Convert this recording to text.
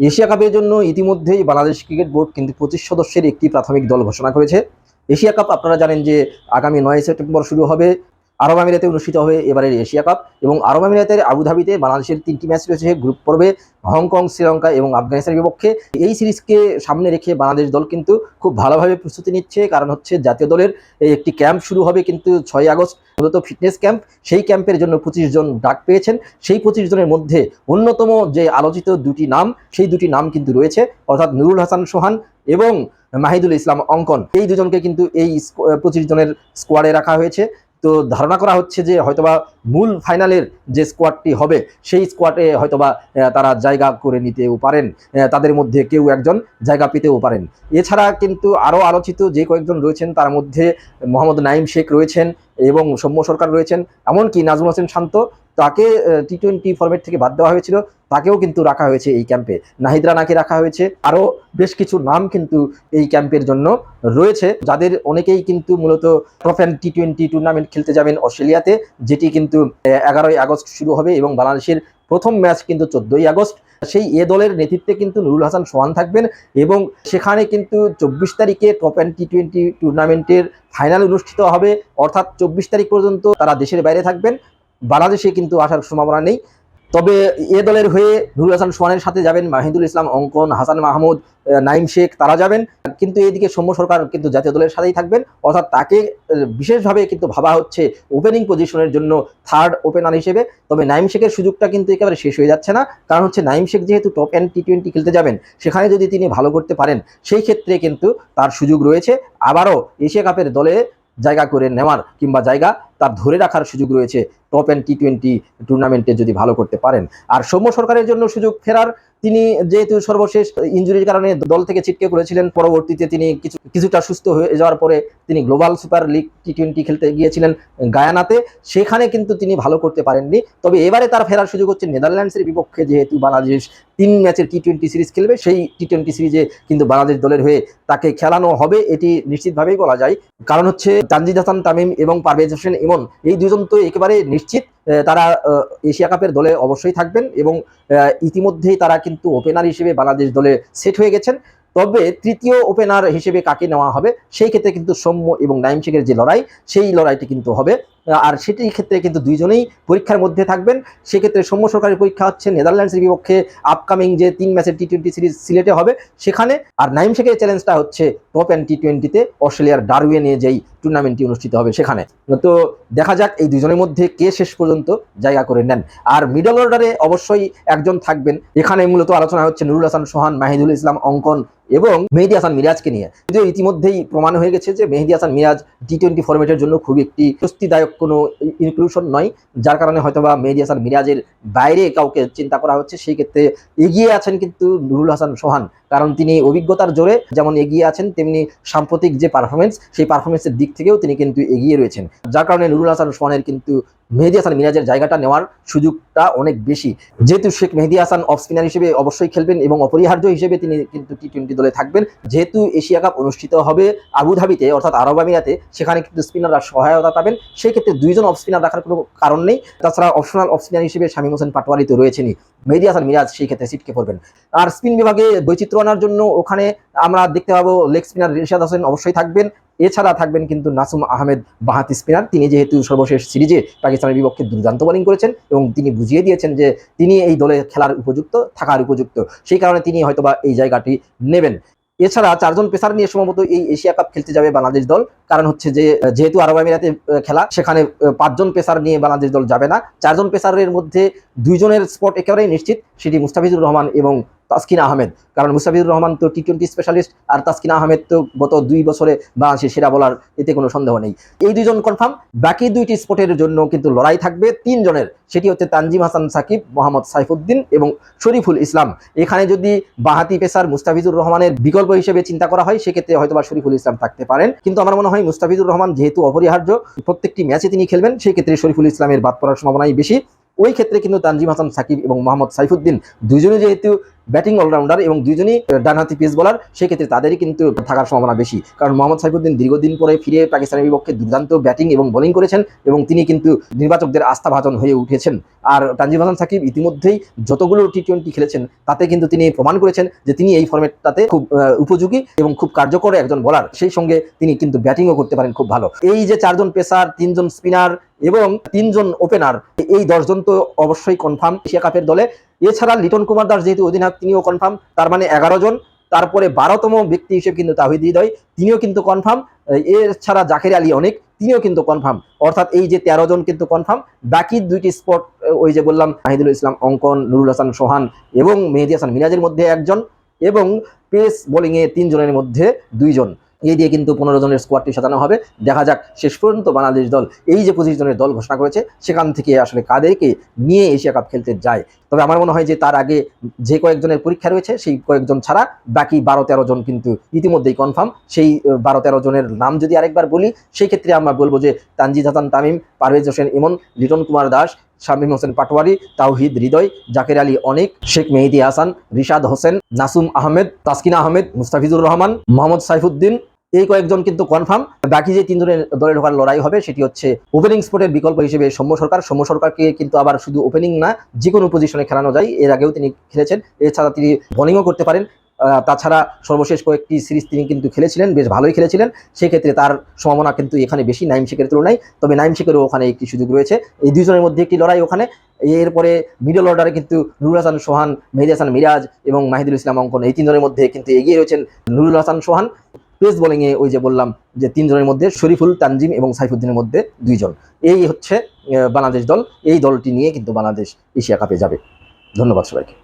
Asia কাপের জন্য ইতিমধ্যেই বাংলাদেশ ক্রিকেট বোর্ড কিন্তু পঁচিশ সদস্যের একটি প্রাথমিক দল ঘোষণা করেছে। এশিয়া কাপ আপনারা জানেন যে আগামী নয় সেপ্টেম্বর শুরু হবে। আরব আমিরাতে অনুষ্ঠিত হবে এবারের এশিয়া কাপ এবং আরব আমিরাতের আবুধাবিতে বাংলাদেশের তিনটি ম্যাচ রয়েছে। গ্রুপ পর্বে হংকং, শ্রীলঙ্কা এবং আফগানিস্তানের বিপক্ষে। এই সিরিজকে সামনে রেখে বাংলাদেশ দল কিন্তু খুব ভালোভাবে প্রস্তুতি নিচ্ছে। কারণ হচ্ছে জাতীয় দলের একটি ক্যাম্প শুরু হবে কিন্তু ছয় আগস্ট, মূলত ফিটনেস ক্যাম্প। সেই ক্যাম্পের জন্য পঁচিশ জন ডাক পেয়েছেন। সেই পঁচিশ জনের মধ্যে অন্যতম যে আলোচিত দুটি নাম, সেই দুটি নাম কিন্তু রয়েছে, অর্থাৎ নুরুল হাসান সোহান এবং মাহিদুল ইসলাম অঙ্কন। এই দুজনকে কিন্তু এই পঁচিশ জনের স্কোয়াডে রাখা হয়েছে। তো ধারণা করা হচ্ছে যে হয়তোবা মূল ফাইনালের যে স্কোয়াডটি হবে, সেই স্কোয়াডে হয়তোবা তারা জায়গা করে নিতেও পারেন। তাদের মধ্যে কেউ একজন জায়গা পেতেও পারেন। এছাড়া কিন্তু আরও আলোচিত যে কয়েকজন রয়েছেন, তার মধ্যে মোহাম্মদ নাইম শেখ রয়েছেন এবং সৌম্য সরকার রয়েছেন। এমনকি নাজমুল হোসেন শান্ত তাকে টি টোয়েন্টি ফরম্যাট থেকে বাদ দেওয়া হয়েছিল। তাকেও কিন্তু রাখা হয়েছে এই ক্যাম্পে নাহিদ রানাকে রাখা হয়েছে। আরও বেশ কিছু নাম কিন্তু এই ক্যাম্পের জন্য রয়েছে, যাদের অনেকেই কিন্তু মূলত ট্রফেন টি টোয়েন্টি টুর্নামেন্ট খেলতে যাবেন অস্ট্রেলিয়াতে, যেটি কিন্তু এগারোই আগস্ট শুরু হবে এবং বাংলাদেশের প্রথম ম্যাচ কিন্তু চোদ্দোই আগস্ট। সেই এ দলের নেতৃত্বে কিন্তু নুরুল হাসান সোহান থাকবেন এবং সেখানে কিন্তু চব্বিশ তারিখে টপ অ্যান্ড টি টোয়েন্টি টুর্নামেন্টের ফাইনাল অনুষ্ঠিত হবে। অর্থাৎ চব্বিশ তারিখ পর্যন্ত তারা দেশের বাইরে থাকবেন। বাংলাদেশে কিন্তু আসার সম্ভাবনা নেই। তবে এ দলের হয়ে নুরুল হাসান সোহানের সাথে যাবেন মাহিদুল ইসলাম, অঙ্কন, হাসান মাহমুদ নাইম শেখ, তারা যাবেন। কিন্তু এইদিকে সৌম্য সরকার কিন্তু জাতীয় দলের সাথেই থাকবেন। অর্থাৎ তাকে বিশেষভাবে কিন্তু ভাবা হচ্ছে ওপেনিং পজিশনের জন্য থার্ড ওপেনার হিসেবে। তবে নাইম শেখের সুযোগটা কিন্তু একেবারে শেষ হয়ে যাচ্ছে না। কারণ হচ্ছে নাইম শেখ যেহেতু টপ অ্যান্ড টি টোয়েন্টি খেলতে যাবেন, সেখানে যদি তিনি ভালো করতে পারেন, সেই ক্ষেত্রে কিন্তু তার সুযোগ রয়েছে। আবারও এশিয়া কাপের দলে জায়গা করে নেওয়ার কিংবা জায়গা তার ধরে রাখার সুযোগ রয়েছে টপ অ্যান্ড টি টোয়েন্টি টুর্নামেন্টে যদি ভালো করতে পারেন। আর সৌম্য সরকারের জন্য সুযোগ ফেরার তিনি যেহেতু সর্বশেষ ইঞ্জুরির কারণে দল থেকে ছিটকে পড়েছিলেন, পরবর্তীতে তিনি কিছু, কিছুটা সুস্থ হয়ে যাওয়ার পরে তিনি global super league T twenty খেলতে গিয়েছিলেন গায়ানাতে। সেখানে কিন্তু তিনি ভালো করতে পারেননি। তবে এবারে তার ফেরার সুযোগ হচ্ছে নেদারল্যান্ডসের বিপক্ষে যেহেতু বাংলাদেশ তিন ম্যাচের টি টোয়েন্টি সিরিজ খেলবে, সেই টি টোয়েন্টি সিরিজে কিন্তু বাংলাদেশ দলের হয়ে তাকে খেলানো হবে, এটি নিশ্চিতভাবেই বলা যায়। কারণ হচ্ছে তানজিদ হাসান, তামিম এবং পারভেজ হোসেন ইমন এই দুজন তো একেবারে নিশ্চিত তারা এশিয়া কাপের দলে অবশ্যই থাকবেন এবং ইতিমধ্যেই তারা কিন্তু ওপেনার হিসেবে বাংলাদেশ দলে সেট হয়ে গেছেন। তবে তৃতীয় ওপেনার হিসেবে কাকে নেওয়া হবে, সেই ক্ষেত্রে কিন্তু সৌম্য এবং নাইম শেখের যে লড়াই, সেই লড়াইটি কিন্তু হবে। আর সেটির ক্ষেত্রে কিন্তু দুইজনেই পরীক্ষার মধ্যে থাকবেন। সেক্ষেত্রে সৌম্য সরকারের পরীক্ষা হচ্ছে নেদারল্যান্ডসের বিপক্ষে আপকামিং যে তিন ম্যাচের টি টোয়েন্টি সিরিজ সিলেটে হবে, সেখানে। আর নাইম শেখের চ্যালেঞ্জটা হচ্ছে টপ অ্যান্ড টি টোয়েন্টিতে অস্ট্রেলিয়ার ডারউইনে যেই টুর্নামেন্টটি অনুষ্ঠিত হবে সেখানে। তো দেখা যাক এই দুজনের মধ্যে কে শেষ পর্যন্ত জায়গা করে নেন। আর মিডল অর্ডারে অবশ্যই একজন থাকবেন। এখানে মূলত আলোচনা হচ্ছে নুরুল হাসান, সোহান, মাহিদুল ইসলাম, অঙ্কন এবং মেহেদি হাসান মিরাজকে নিয়ে। কিন্তু ইতিমধ্যেই প্রমাণ হয়ে গেছে যে মেহেদি হাসান মিরাজ টি টোয়েন্টি ফরম্যাটের জন্য খুব একটি স্বস্তিদায়ক কোনো ইনক্লুশন নয়, যার কারণে হয়তোবা মেহেদি হাসান মিরাজের বাইরে কাউকে চিন্তা করা হচ্ছে। সেই ক্ষেত্রে এগিয়ে আছেন কিন্তু নুরুল হাসান সোহান। কারণ তিনি অভিজ্ঞতার জোরে যেমন এগিয়ে আছেন, তেমনি সাম্প্রতিক যে পারফরমেন্স সেই পারফরমেন্সের দিক থেকেও তিনি কিন্তু এগিয়ে রয়েছেন। যার কারণে নুরুল হাসান সোহানের কিন্তু মেহেদি হাসান মিরাজের জায়গাটা নেওয়ার সুযোগটা অনেক বেশি। যেহেতু শেখ মেহেদি হাসান অফ স্পিনার হিসেবে অবশ্যই খেলবেন এবং অপরিহার্য হিসেবে তিনি কিন্তু টি টোয়েন্টি দলে থাকবেন। যেহেতু এশিয়া কাপ অনুষ্ঠিত হবে আবুধাবিতে, অর্থাৎ আরব আমিরাতে, সেখানে কিন্তু স্পিনাররা সহায়তা পাবেন। সেই ক্ষেত্রে দুইজন অফ স্পিনার রাখার কোনো কারণ নেই। তাছাড়া অপশনাল অফ স্পিনার হিসেবে শামীম হোসেন পাটোয়ারি তো রয়েছেনই। মেহেদি হাসান মিরাজ সেই ক্ষেত্রে সিটকে পড়বেন। আর স্পিন বিভাগে বৈচিত্র্য আনার জন্য ওখানে আমরা দেখতে পাবো লেগ স্পিনার রিশাদ হোসেন অবশ্যই থাকবেন। এছাড়া থাকবেন কিন্তু নাসুম আহমেদ বাহাতি স্পিনার। তিনি যেহেতু সর্বশেষ সিরিজে পাকিস্তানের বিপক্ষে দুর্দান্ত বোলিং করেছেন এবং তিনি বুঝিয়ে দিয়েছেন যে তিনি এই দলে খেলার উপযুক্ত, থাকার উপযুক্ত। সেই কারণে তিনি হয়তোবা এই জায়গাটি নেবেন। এছাড়া চারজন পেসার নিয়ে সম্ভবত এই এশিয়া কাপ খেলতে যাবে বাংলাদেশ দল। কারণ হচ্ছে যে, যেহেতু আরব আমিরাতে খেলা, সেখানে পাঁচজন পেসার নিয়ে বাংলাদেশ দল যাবে না। চারজন পেসারের মধ্যে দুইজনের স্পট একেবারেই নিশ্চিত। সেটি মুস্তাফিজুর রহমান এবং তাসকিন আহমেদ। কারণ মুস্তাফিজুর রহমান তো টি টোয়েন্টি স্পেশালিস্ট আর তাসকিন আহমেদ তো গত দুই বছরে বাংলাদেশের সেরা বলার এতে কোনো সন্দেহ নেই। এই দুইজন কনফার্ম বাকি দুইটি স্পটের জন্য কিন্তু লড়াই থাকবে তিনজনের। সেটি হচ্ছে তানজিম হাসান সাকিব, মোহাম্মদ সাইফুদ্দিন এবং শরীফুল ইসলাম। এখানে যদি বাহাতি পেসার মুস্তাফিজুর রহমানের বিকল্প হিসেবে চিন্তা করা হয়, সেক্ষেত্রে হয়তোবা শরীফুল ইসলাম থাকতে পারেন। কিন্তু আমার মনে হয় মুস্তাফিজুর রহমান যেহেতু অপরিহার্য, প্রত্যেকটি ম্যাচে তিনি খেলবেন সেই ক্ষেত্রে শরীফুল ইসলামের বাদ পড়ার সম্ভাবনাই বেশি। ওই ক্ষেত্রে কিন্তু তানজিম হাসান সাকিব এবং মোহাম্মদ সাইফুদ্দিন দুজনে যেহেতু ব্যাটিং অলরাউন্ডার এবং দুইজনই ডানহাতি পেস বলার, সেক্ষেত্রে তাদেরই কিন্তু থাকার সম্ভাবনা বেশি। কারণ মোহাম্মদ সাইফুদ্দিন দীর্ঘদিন পরে ফিরে পাকিস্তানের বিপক্ষে দুর্দান্ত ব্যাটিং এবং বোলিং করেছেন এবং তিনি কিন্তু নির্বাচকদের আস্থাভাজন হয়ে উঠেছেন। আর তানজিম হাসান সাকিব ইতিমধ্যেই যতগুলো টি টোয়েন্টি খেলেছেন, তাতে কিন্তু তিনি প্রমাণ করেছেন যে তিনি এই ফর্মেটটাতে খুব উপযোগী এবং খুব কার্যকর একজন বলার। সেই সঙ্গে তিনি কিন্তু ব্যাটিংও করতে পারেন খুব ভালো। এই যে চারজন পেসার, তিনজন স্পিনার এবং তিনজন ওপেনার, এই দশজন তো অবশ্যই কনফার্ম এশিয়া কাপের দলে। এছাড়া লিটন কুমার দাস যেহেতু অধিনায়ক, তিনিও কনফার্ম তার মানে এগারো জন। তারপরে বারোতম ব্যক্তি হিসেবে কিন্তু তাহিদ হৃদয়, তিনিও কিন্তু কনফার্ম এছাড়া জাকের আলী অনেক, তিনিও কিন্তু কনফার্ম অর্থাৎ এই যে তেরো জন কিন্তু কনফার্ম বাকি দুইটি স্পট ওই যে বললাম নাহিদুল ইসলাম, অঙ্কন, নুরুল হাসান, সোহান এবং মেহেদি হাসান মিরাজের মধ্যে একজন এবং পেস বোলিংয়ে তিনজনের মধ্যে দুইজন। এই দিয়ে কিন্তু পনেরো জনের স্কোয়াডটি সাজানো হবে। দেখা যাক শেষ পর্যন্ত বাংলাদেশ দল এই যে পঁচিশ জনের দল ঘোষণা করেছে, সেখান থেকে আসলে কাদেরকে নিয়ে এশিয়া কাপ খেলতে যায়। তবে আমার মনে হয় যে তার আগে যে কয়েকজনের পরীক্ষা রয়েছে, সেই কয়েকজন ছাড়া বাকি বারো তেরো জন কিন্তু ইতিমধ্যেই কনফার্ম সেই বারো তেরো জনের নাম যদি আরেকবার বলি, সেই ক্ষেত্রে আমরা বলব যে তানজিদ হাসান তামিম, পারভেজ হোসেন ইমন, লিটন কুমার দাস, শামীম হোসেন পাটোয়ারি, তাওহিদ হৃদয়, জাকের আলী অনেক, শেখ মেহেদি হাসান, রিশাদ হোসেন, নাসুম আহমেদ, তাসকিনা আহমেদ, মুস্তাফিজুর রহমান, মোহাম্মদ সাইফুদ্দিন এই কয়েকজন কিন্তু কনফার্ম বাকি যে তিনজনের দলে ঢোকার লড়াই হবে, সেটি হচ্ছে ওপেনিং স্পটের বিকল্প হিসেবে সৌম্য সরকার। সৌম্য সরকারকে কিন্তু আবার শুধু ওপেনিং না যে কোনো পজিশনে খেলানো যায়। এর আগেও তিনি খেলেছেন। এছাড়া তিনি বোলিংও করতে পারেন। তাছাড়া সর্বশেষ কয়েকটি সিরিজ তিনি কিন্তু খেলেছিলেন, বেশ ভালোই খেলেছিলেন। সেক্ষেত্রে তার সম্ভাবনা কিন্তু এখানে বেশি, নাইম শেখের তুলনায়। তবে নাইম শেখেরও ওখানে একটি সুযোগ রয়েছে। এই দুজনের মধ্যে একটি লড়াই ওখানে। এরপরে মিডল অর্ডারে কিন্তু নুরুল হাসান সোহান, মেহেদি হাসান মিরাজ এবং মাহিদুল ইসলাম অঙ্কন এই তিনজনের মধ্যে কিন্তু এগিয়ে রয়েছেন নুরুল হাসান সোহান। পেস বোলিংয়ে ওই যে বললাম যে তিনজনের মধ্যে শরীফুল, তানজিম এবং সাইফুদ্দিনের মধ্যে দুইজন। এই হচ্ছে বাংলাদেশ দল। এই দলটি নিয়ে কিন্তু বাংলাদেশ এশিয়া কাপে যাবে। ধন্যবাদ সবাইকে।